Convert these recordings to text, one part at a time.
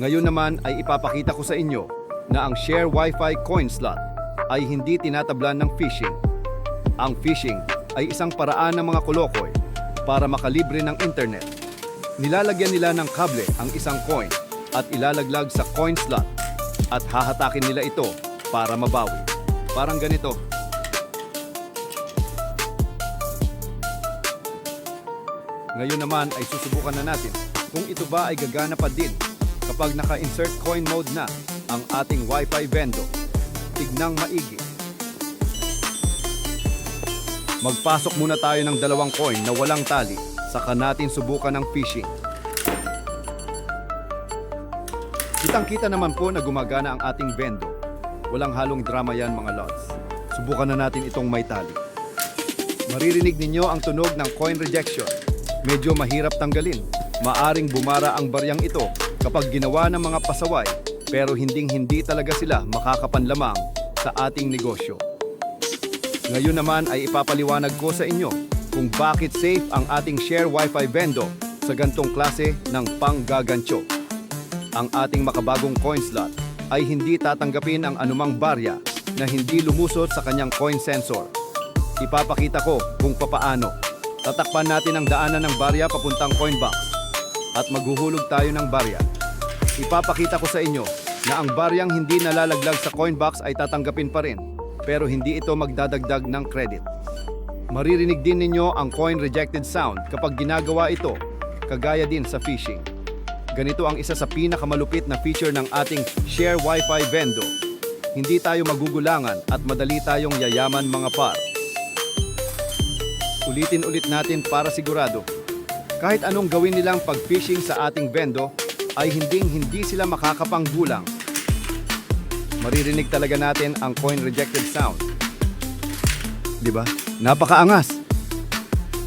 Ngayon naman ay ipapakita ko sa inyo na ang Share Wi-Fi coin slot ay hindi tinatablan ng phishing. Ang phishing ay isang paraan ng mga kolokoy para makalibre ng internet. Nilalagyan nila ng kable ang isang coin at ilalaglag sa coin slot at hahatakin nila ito para mabawi. Parang ganito. Ngayon naman ay susubukan na natin kung ito ba ay gagana pa din kapag naka-insert coin mode na ang ating Wi-Fi vendor. Tignang maigi. Magpasok muna tayo ng dalawang coin na walang tali saka natin subukan ng phishing. Kitang-kita naman po na gumagana ang ating vendor. Walang halong drama yan mga lods. Subukan na natin itong may tali. Maririnig ninyo ang tunog ng coin rejection. Medyo mahirap tanggalin. Maaring bumara ang baryang ito kapag ginawa ng mga pasaway pero hinding-hindi talaga sila makakapanlamang sa ating negosyo. Ngayon naman ay ipapaliwanag ko sa inyo kung bakit safe ang ating share wifi vendor sa gantong klase ng panggagancho. Ang ating makabagong coin slot ay hindi tatanggapin ang anumang barya na hindi lumusot sa kanyang coin sensor. Ipapakita ko kung papaano. Tatakpan natin ang daanan ng barya papuntang coin box at maghuhulog tayo ng barya. Ipapakita ko sa inyo na ang baryang hindi nalalaglag sa coin box ay tatanggapin pa rin pero hindi ito magdadagdag ng credit. Maririnig din ninyo ang coin rejected sound kapag ginagawa ito, kagaya din sa phishing. Ganito ang isa sa pinakamalupit na feature ng ating Share Wi-Fi vendor. Hindi tayo magugulangan at madali tayong yayaman mga par. Ulitin ulit natin para sigurado. Kahit anong gawin nilang pag-phishing sa ating vendo, ay hinding hindi sila makakapanggulang. Maririnig talaga natin ang coin rejected sound. Di ba? Napakaangas!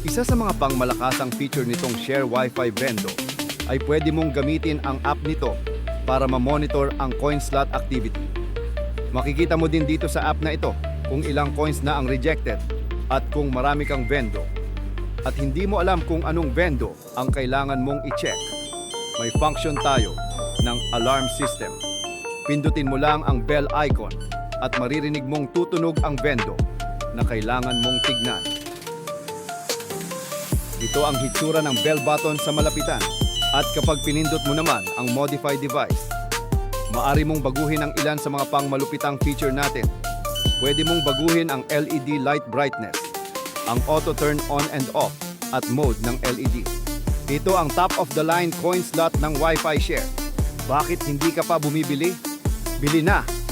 Isa sa mga pangmalakasang feature nitong Share Wi-Fi Vendo ay pwede mong gamitin ang app nito para ma-monitor ang coin slot activity. Makikita mo din dito sa app na ito kung ilang coins na ang rejected at kung marami kang vendo. At hindi mo alam kung anong vendo ang kailangan mong i-check. May function tayo ng alarm system. Pindutin mo lang ang bell icon at maririnig mong tutunog ang vendo na kailangan mong tignan. Ito ang hitsura ng bell button sa malapitan. At kapag pinindot mo naman ang modify device, maari mong baguhin ang ilan sa mga pangmalupitang feature natin. Pwede mong baguhin ang LED light brightness, ang auto turn on and off, at mode ng LED. Ito ang top of the line coin slot ng Wi-Fi share. Bakit hindi ka pa bumibili? Bili na